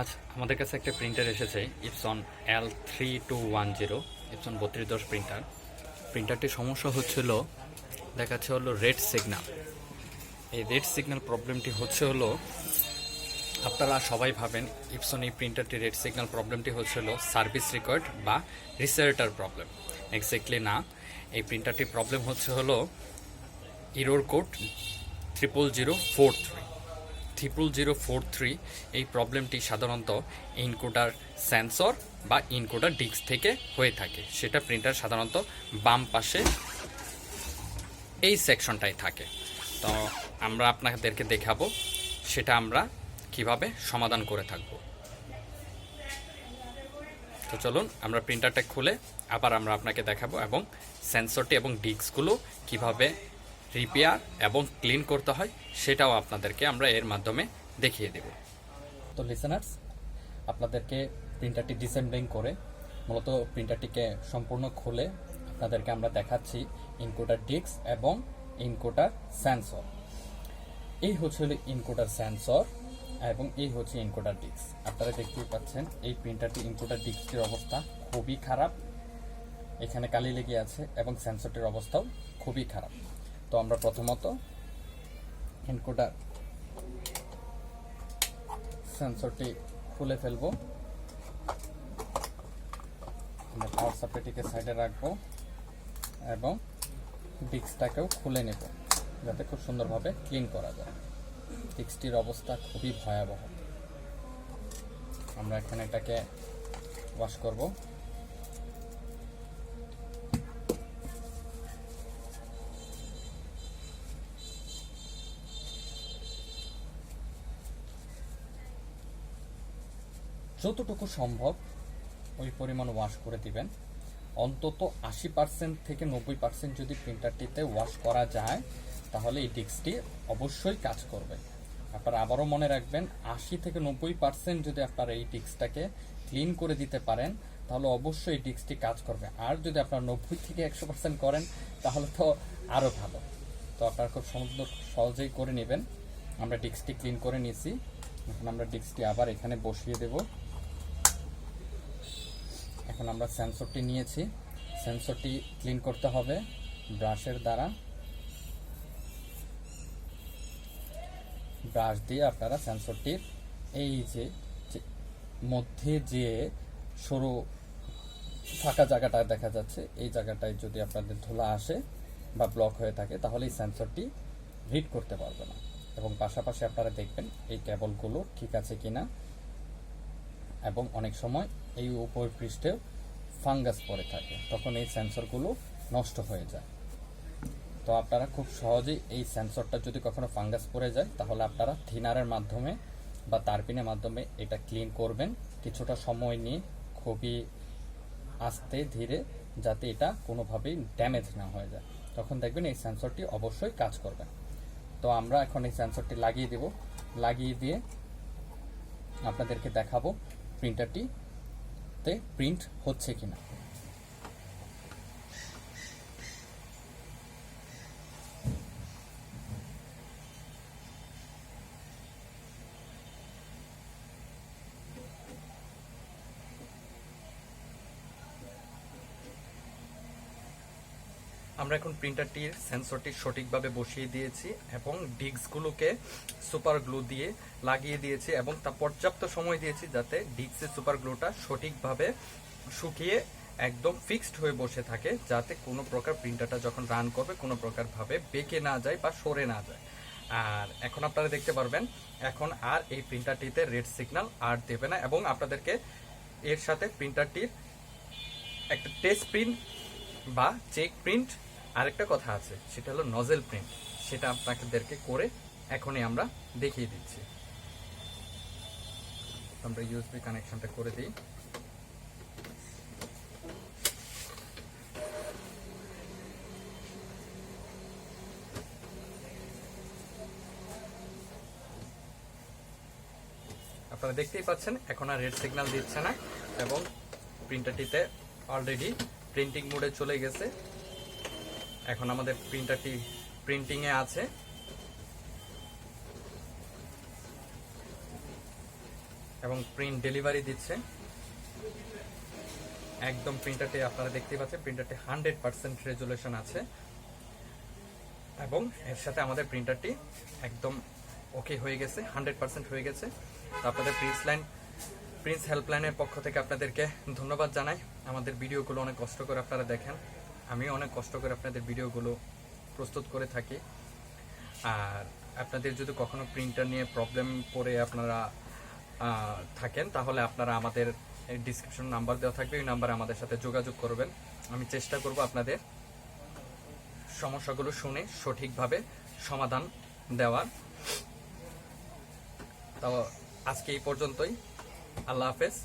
আচ্ছা আমাদের কাছে একটা প্রিন্টার এসেছে Epson L three two one zero Epson বত্রিশ দশ প্রিন্টার প্রিন্টারটির সমস্যা হচ্ছিল, দেখাচ্ছে হলো রেড সিগন্যাল এই রেড সিগন্যাল প্রবলেমটি হচ্ছে হলো, আপনারা সবাই ভাবেন ইপসন এই প্রিন্টারটি রেড সিগন্যাল প্রবলেমটি হচ্ছিল সার্ভিস রেকর্ড বা রিসার্টার প্রবলেম এক্স্যাক্টলি না, এই প্রিন্টারটির প্রবলেম হচ্ছে হলো error code triple zero four three triple zero four three এই প্রবলেমটি সাধারণত ইনকোডার সেন্সর বা ইনকোডার ডিস্ক থেকে হয়ে থাকে। সেটা প্রিন্টার সাধারণত বাম পাশে এই সেকশনটাই থাকে। তো আমরা আপনাদেরকে দেখাবো, সেটা আমরা কীভাবে সমাধান করে থাকব। তো চলুন, আমরা প্রিন্টারটা খুলে আবার আমরা আপনাকে দেখাবো এবং সেন্সরটি এবং ডিস্কগুলো কীভাবে রিপেয়ার এবং ক্লিন করতে হয়, সেটাও আপনাদেরকে আমরা এর মাধ্যমে দেখিয়ে দেব। তো লিসেনার্স আপনাদেরকে প্রিন্টারটি ডিসেম্বলিং করে, মূলত প্রিন্টারটিকে সম্পূর্ণ খুলে আপনাদেরকে আমরা দেখাচ্ছি ইনকোটার ডিস্ক এবং ইনকোটার সেন্সর এই হচ্ছে হলো ইনকোডার সেন্সর এবং এই হচ্ছে ইনকোটার ডিস্ক আপনারা দেখতেই পাচ্ছেন, এই প্রিন্টারটি ইনকোটার ডিস্কটির অবস্থা খুবই খারাপ। এখানে কালি লেগে আছে এবং সেন্সরটির অবস্থাও খুবই খারাপ। তো আমরা প্রথমত ইনকোডার সেন্সরটি খুলে ফেলব। আমরা পাওয়ার সাপ্লাইটিকে সাইডে রাখব এবং ডিস্কটাকেও খুলে নেব যাতে খুব সুন্দরভাবে ক্লিন করা যায়। ডিস্কটির অবস্থা খুবই ভয়াবহ। আমরা এখন এটাকে ওয়াশ করব। যতটুকু সম্ভব ওই পরিমাণ ওয়াশ করে দিবেন। অন্তত আশি পার্সেন্ট থেকে নব্বই পার্সেন্ট যদি প্রিন্টারটিতে ওয়াশ করা যায়, তাহলে এই ডিস্কটি অবশ্যই কাজ করবে। আপনারা আবারও মনে রাখবেন, আশি থেকে নব্বই পার্সেন্ট যদি আপনারা এই ডিস্কটাকে ক্লিন করে দিতে পারেন, তাহলে অবশ্যই এই ডিস্কটি কাজ করবে। আর যদি আপনারা নব্বই থেকে একশো পার্সেন্ট করেন, তাহলে তো আরও ভালো। তো আপনারা খুব সুন্দর সহজেই করে নেবেন। আমরা ডিস্কটি ক্লিন করে নিয়েছি। এখন আমরা ডিস্কটি আবার এখানে বসিয়ে দেবো। এখন আমরা সেন্সরটি নিয়েছি। সেন্সরটি ক্লিন করতে হবে ব্রাশের দ্বারা। ব্রাশ দিয়ে আপনারা সেন্সরটির এই যে মধ্যে যে সরু ফাঁকা জায়গাটা দেখা যাচ্ছে, এই জায়গাটায় যদি আপনাদের ধুলা আসে বা ব্লক হয়ে থাকে, তাহলে এই সেন্সরটি রিড করতে পারবে না। এবং পাশাপাশি আপনারা দেখবেন এই কেবলগুলো ঠিক আছে কিনা। এবং অনেক সময় এই উপর পৃষ্ঠেও ফাঙ্গাস পড়ে থাকে। তখন এই সেন্সরগুলো নষ্ট হয়ে যায়। তো আপনারা খুব সহজেই এই সেন্সরটা যদি কখনো ফাঙ্গাস পড়ে যায়, তাহলে আপনারা থিনারের মাধ্যমে বা তারপিনের মাধ্যমে এটা ক্লিন করবেন। কিছুটা সময় নিয়ে খুবই আস্তে ধীরে যাতে এটা কোনোভাবেই ড্যামেজ না হয়ে যায়। তখন দেখবেন এই সেন্সরটি অবশ্যই কাজ করবে। তো আমরা এখন এই সেন্সরটি লাগিয়ে দেব। লাগিয়ে দিয়ে আপনাদেরকে দেখাবো প্রিন্টারটিতে প্রিন্ট হচ্ছে কিনা। আমরা এখন প্রিন্টারটির সেন্সরটি সঠিকভাবে বসিয়ে দিয়েছি এবং ডিস্কগুলোকে সুপার গ্লু দিয়ে লাগিয়ে দিয়েছি এবং তা পর্যাপ্ত সময় দিয়েছি যাতে ডিস্কের সুপার গ্লুটা সঠিকভাবে শুকিয়ে একদম ফিক্সড হয়ে বসে থাকে, যাতে কোনো প্রকার প্রিন্টারটা যখন রান করবে, কোনো প্রকারভাবে বেঁকে না যায় বা সরে না যায়। আর এখন আপনারা দেখতে পারবেন, এখন আর এই প্রিন্টারটিতে রেড সিগন্যাল আর দেবে না এবং আপনাদেরকে এর সাথে প্রিন্টারটির একটা টেস্ট প্রিন্ট বা চেক প্রিন্ট আরেকটা কথা আছে, সেটা হলো নজেল প্রিন্ট সেটা আপনাদেরকে করে এখনই আমরা দেখিয়ে দিচ্ছি। আমরা ইউএসবি কানেকশনটা করে দিই। আপনারা দেখতেই পাচ্ছেন, এখন আর রেড সিগন্যাল দিচ্ছে না, এবং প্রিন্টারটিতে অলরেডি প্রিন্টিং মোডে চলে গেছে। এখন আমাদের প্রিন্টারটি প্রিন্টিংয়ে আছে। এবং প্রিন্ট ডেলিভারি দিচ্ছে। একদম প্রিন্টারটি আপনারা দেখতে পাচ্ছেন প্রিন্টারটি হান্ড্রেড পার্সেন্ট রেজুলেশন আছে। এবং এর সাথে আমাদের প্রিন্টারটি একদম ওকে হয়ে গেছে হান্ড্রেড পার্সেন্ট হয়ে গেছে। তো আপনাদের প্রিন্স লাইন প্রিন্স হেল্পলাইনের পক্ষ থেকে আপনাদেরকে ধন্যবাদ জানাই। আমাদের ভিডিওগুলো অনেক কষ্ট করে আপনারা দেখেন। আমি অনেক কষ্ট করে আপনাদের ভিডিওগুলো প্রস্তুত করে থাকি। আর আপনাদের যদি কখনো প্রিন্টার নিয়ে প্রবলেম পড়ে আপনারা থাকেন, তাহলে আপনারা আমাদের ডিসক্রিপশন নাম্বার দেওয়া থাকবে। ওই নাম্বারে আমাদের সাথে যোগাযোগ করবেন। আমি চেষ্টা করব আপনাদের সমস্যাগুলো শুনে সঠিকভাবে সমাধান দেওয়ার। তো আজকে এই পর্যন্তই। আল্লাহ হাফেজ।